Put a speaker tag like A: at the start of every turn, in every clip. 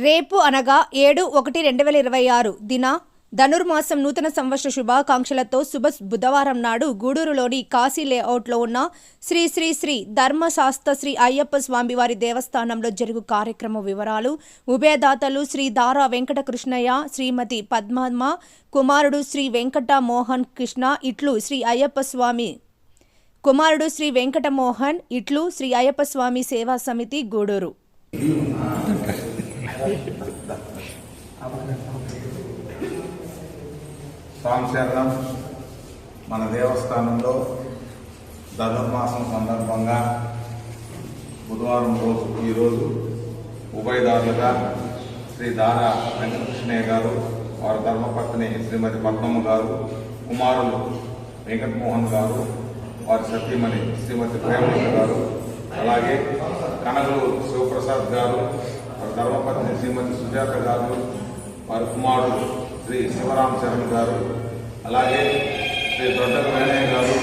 A: రేపు అనగా ఏడు ఒకటి రెండు వేల ఇరవై ఆరు దిన ధనుర్మాసం నూతన సంవత్సర శుభాకాంక్షలతో శుభ బుధవారం నాడు గూడూరులోని కాశీ లేఅవుట్లో ఉన్న శ్రీ శ్రీ శ్రీ ధర్మశాస్త్ర శ్రీ అయ్యప్ప స్వామివారి దేవస్థానంలో జరుగు కార్యక్రమ వివరాలు ఉభయదాతలు శ్రీ దారా వెంకట కృష్ణయ్య శ్రీమతి పద్మమ్మ కుమారుడు శ్రీ వెంకట మోహన్ కృష్ణ ఇట్లు శ్రీ అయ్యప్ప స్వామి కుమారుడు శ్రీ వెంకటమోహన్ ఇట్లు శ్రీ అయ్యప్ప స్వామి సేవా సమితి గూడూరు.
B: సాంశరణం మన దేవస్థానంలో ధనుర్మాసం సందర్భంగా బుధవారం రోజు ఈరోజు ఉభయదారులుగా శ్రీ దారా వెంకటకృష్ణయ్య గారు వారి ధర్మపత్ని శ్రీమతి పద్మమ్మ గారు కుమారులు వెంకటమోహన్ గారు వారి సతీమణి శ్రీమతి ప్రేమలత గారు అలాగే కనగలు శివప్రసాద్ గారు ధర్మపత్ని శ్రీమతి సుజాత గారు వారి కుమారుడు శ్రీ శివరామ చరణ్ గారు అలాగే శ్రీ దొడ్డ వేణయ్య గారు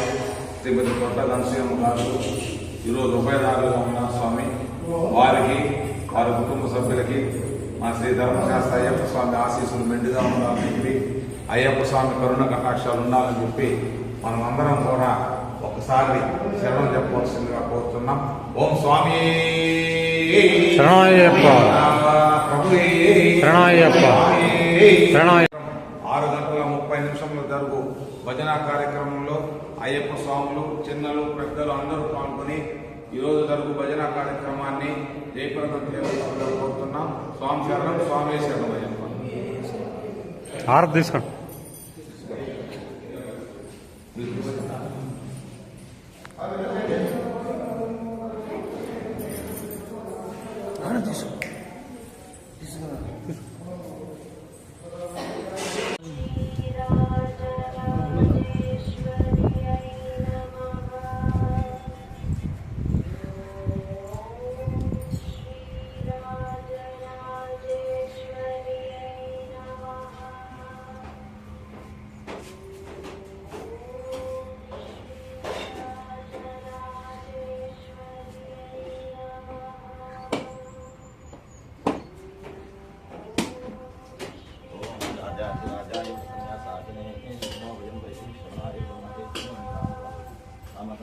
B: శ్రీమతి దొడ్డ నరసింహ గారు ఈరోజు ఉభయదారులుగా ఉన్న స్వామి వారికి వారి కుటుంబ సభ్యులకి మా శ్రీ ధర్మశాస్త్ర అయ్యప్ప స్వామి ఆశీస్సులు మెండుగా ఉండాలని చెప్పి అయ్యప్ప స్వామి కరుణ కటాక్షాలు ఉండాలని చెప్పి మనం అందరం కూడా ఒకసారి శరణం చెప్పవలసిందిగా కోరుతున్నాం. ఓం స్వామి!
C: శరణమయ్యప్ప.
B: ప్రభువే
C: శరణమయ్యప్ప. శరణమయ్య-
B: ఆరు గంటల ముప్పై నిమిషంలో జరుగు భజన కార్యక్రమంలో అయ్యప్ప స్వాములు చిన్నలు పెద్దలు అందరూ పాల్గొని ఈరోజు జరుగు భజన కార్యక్రమాన్ని జయప్రదం కోరుతున్నాం స్వామి శరణం స్వామి శరణం అయ్యప్ప
C: తీసుకోండి
D: あるでしょ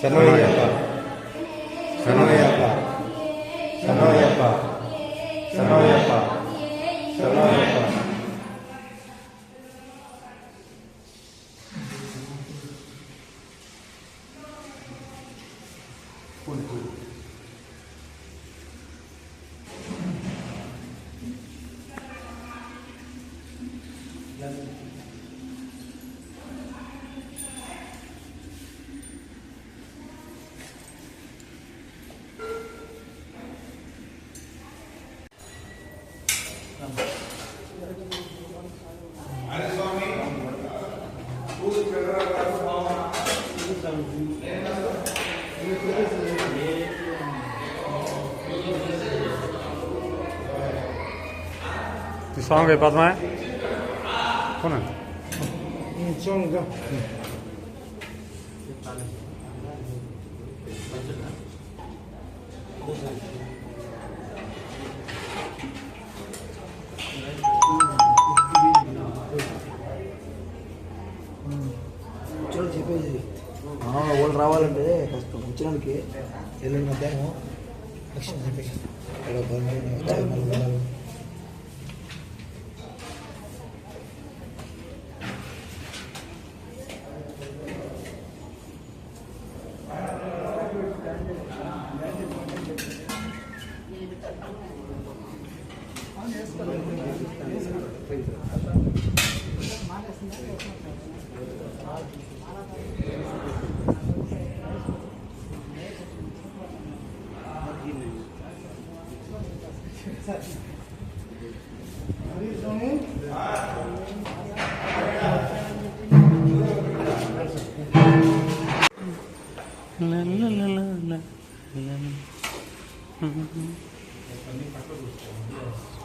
D: శరణయ్యప్ప శరణయ్యప్ప శరణయ్యప్ప శరణయ్యప్ప శరణయ్యప్ప
E: Gracias. Ты сам говори, Падма? Понял?
C: Ничего, да. Thank you.
E: ముచ్చడం చెప్పేది వాళ్ళు రావాలంటే కష్టం ముచ్చడానికి ఎల్లుండి మధ్యాహ్నం లక్ష్యం చెప్పేసి ఇక్కడ పనులు Gracias.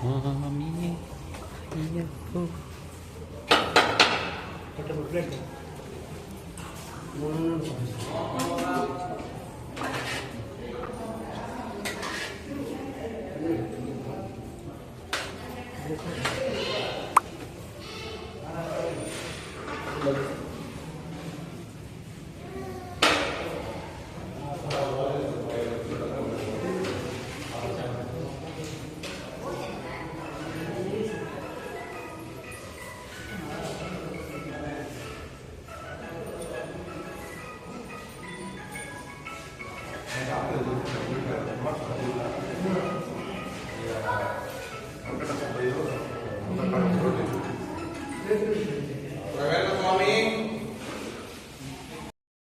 E: Swami, iya,
C: iya, Subbaiah